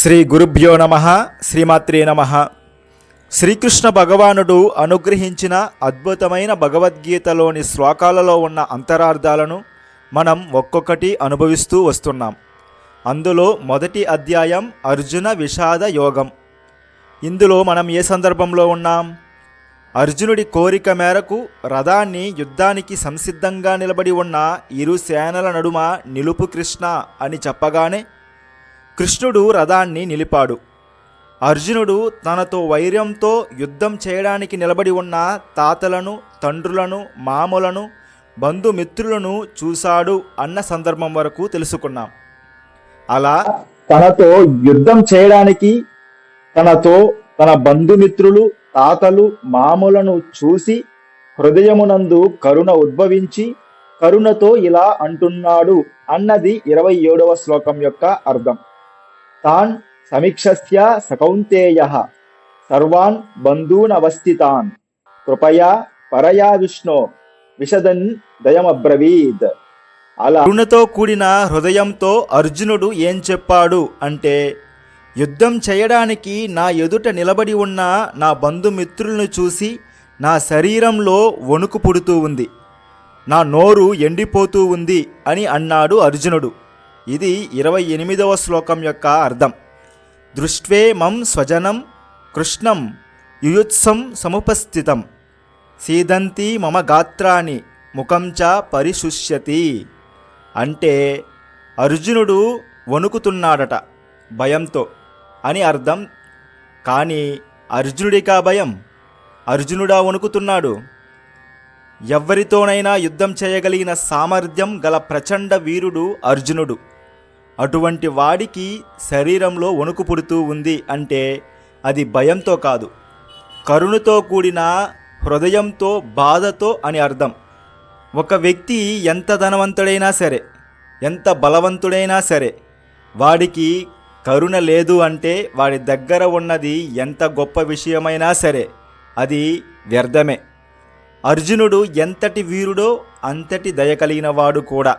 శ్రీ గురుభ్యో నమ శ్రీమాత్రే నమ. శ్రీకృష్ణ భగవానుడు అనుగ్రహించిన అద్భుతమైన భగవద్గీతలోని శ్లోకాలలో ఉన్న అంతరార్థాలను మనం ఒక్కొక్కటి అనుభవిస్తూ వస్తున్నాం. అందులో మొదటి అధ్యాయం అర్జున విషాద యోగం. ఇందులో మనం ఏ సందర్భంలో ఉన్నాం? అర్జునుడి కోరిక మేరకు రథాన్ని యుద్ధానికి సంసిద్ధంగా నిలబడి ఉన్న ఇరు సేనల నడుమ నిలుపు కృష్ణ అని చెప్పగానే కృష్ణుడు రథాన్ని నిలిపాడు. అర్జునుడు తనతో వైర్యంతో యుద్ధం చేయడానికి నిలబడి ఉన్న తాతలను తండ్రులను మామలను బంధుమిత్రులను చూశాడు అన్న సందర్భం వరకు తెలుసుకున్నాం. అలా తనతో యుద్ధం చేయడానికి తనతో తన బంధుమిత్రులు తాతలు మామలను చూసి హృదయమునందు కరుణ ఉద్భవించి కరుణతో ఇలా అంటున్నాడు అన్నది ఇరవై ఏడవ శ్లోకం యొక్క అర్థం. తాన్ సమీక్షస్య సకౌంతేయ. సర్వాన్ బంధూనవస్థితాన్ కృపయా పరయా విష్ణో. విషదన్ దయమబ్రవీద్. అలా. కరుణతో కూడిన హృదయంతో అర్జునుడు ఏం చెప్పాడు అంటే యుద్ధం చేయడానికి నా ఎదుట నిలబడి ఉన్న నా బంధుమిత్రులను చూసి నా శరీరంలో వణుకు పుడుతూ ఉంది. నా నోరు ఎండిపోతూ ఉంది అని అన్నాడు అర్జునుడు. ఇది ఇరవై ఎనిమిదవ శ్లోకం యొక్క అర్థం. దృష్ట్వే మం స్వజనం కృష్ణం యుయుత్సం సముపస్థితం. సీదంతి మమ గాత్రాన్ని ముఖంచ పరిశుష్యతి. అంటే అర్జునుడు వణుకుతున్నాడట భయంతో అని అర్థం. కానీ అర్జునుడికా భయం? అర్జునుడా వణుకుతున్నాడు. ఎవ్వరితోనైనా యుద్ధం చేయగలిగిన సామర్థ్యం గల ప్రచండ వీరుడు అర్జునుడు. అటువంటి వాడికి శరీరంలో వణుకు పుడుతూ ఉంది అంటే అది భయంతో కాదు. కరుణతో కూడిన హృదయంతో బాధతో అని అర్థం. ఒక వ్యక్తి ఎంత ధనవంతుడైనా సరే ఎంత బలవంతుడైనా సరే వాడికి కరుణ లేదు అంటే వాడి దగ్గర ఉన్నది ఎంత గొప్ప విషయమైనా సరే అది వ్యర్థమే. అర్జునుడు ఎంతటి వీరుడో అంతటి దయ కలిగిన వాడు కూడా.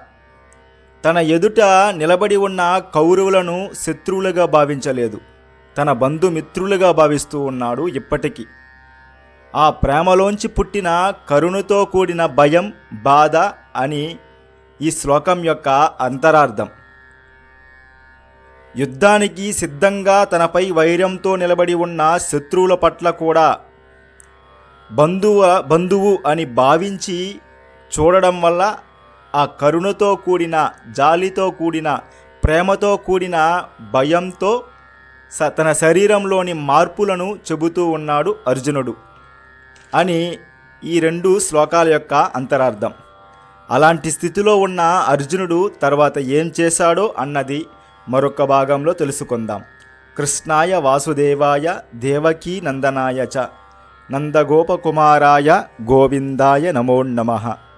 తన ఎదుట నిలబడి ఉన్న కౌరవులను శత్రువులుగా భావించలేదు. తన బంధుమిత్రులుగా భావిస్తూ ఉన్నాడు ఇప్పటికీ. ఆ ప్రేమలోంచి పుట్టిన కరుణతో కూడిన భయం బాధ అని ఈ శ్లోకం యొక్క అంతరార్థం. యుద్ధానికి సిద్ధంగా తనపై వైర్యంతో నిలబడి ఉన్న శత్రువుల పట్ల కూడా బంధువ బంధువు అని భావించి చూడడం వల్ల ఆ కరుణతో కూడిన జాలితో కూడిన ప్రేమతో కూడిన భయంతో స తన శరీరంలోని మార్పులను చెబుతూ ఉన్నాడు అర్జునుడు అని ఈ రెండు శ్లోకాల యొక్క అంతరార్థం. అలాంటి స్థితిలో ఉన్న అర్జునుడు తర్వాత ఏం చేశాడో అన్నది మరొక భాగంలో తెలుసుకుందాం. కృష్ణాయ వాసుదేవాయ దేవకీ నందనాయ చ. నందగోపకుమారాయ గోవిందాయ నమో నమః.